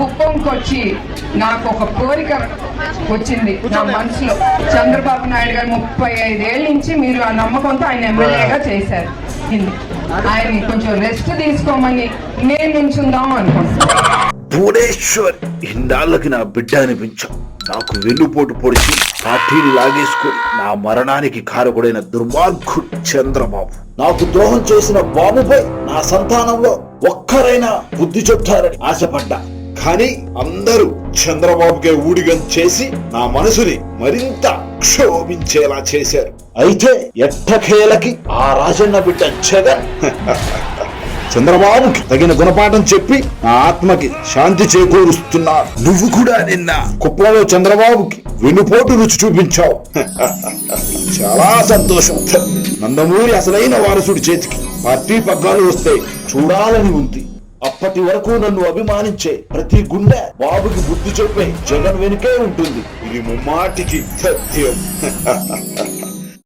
కుప్పంకి వచ్చి నాకు ఒక కోరిక వచ్చింది నా మనసులో. చంద్రబాబు నాయుడు గారు ముప్పై ఐదేళ్ళ నుంచి మీరు ఆ నమ్మకంతో ఆయన ఎమ్మెల్యేగా చేశారు. ఇది. ఆయన్ని కొంచెం రెస్ట్ తీసుకోమని నేను నుంచుందాం అనుకుంటున్నాను భువనేశ్వర్ ఇన్నాళ్ళకి నా బిడ్డ అనిపించాం నాకు వెన్నుపోటు పొడిచి పార్టీని లాగేసుకుని నా మరణానికి కారకుడైన దుర్మార్గుడు చంద్రబాబు. నాకు ద్రోహం చేసిన బాబుపై నా సంతానంలో ఒక్కరైనా బుద్ధి చెప్తారని ఆశపడ్డా. కానీ అందరూ చంద్రబాబుకే ఊడిగం చేసి నా మనసుని మరింత క్షోభించేలా చేశారు. అయితే ఎట్టకేలకి ఆ రాజన్న బిడ్డ జగన్ చంద్రబాబుకి తగిన గుణపాఠం చెప్పి నా ఆత్మకి శాంతి చేకూరుస్తున్నారు. నువ్వు కూడా నిన్న కుప్పలో చంద్రబాబుకి వెన్నుపోటు రుచి చూపించావు. చాలా సంతోషం. నందమూరి అసలైన వారసుడి చేతికి పార్టీ పగ్గాలు వస్తే చూడాలని ఉంది. అప్పటి వరకు నన్ను అభిమానించే ప్రతి గుండె బాబుకి బుద్ధి చెప్పే జగన్ వెనుకే ఉంటుంది. ఇది ముమ్మాటికి సత్యం.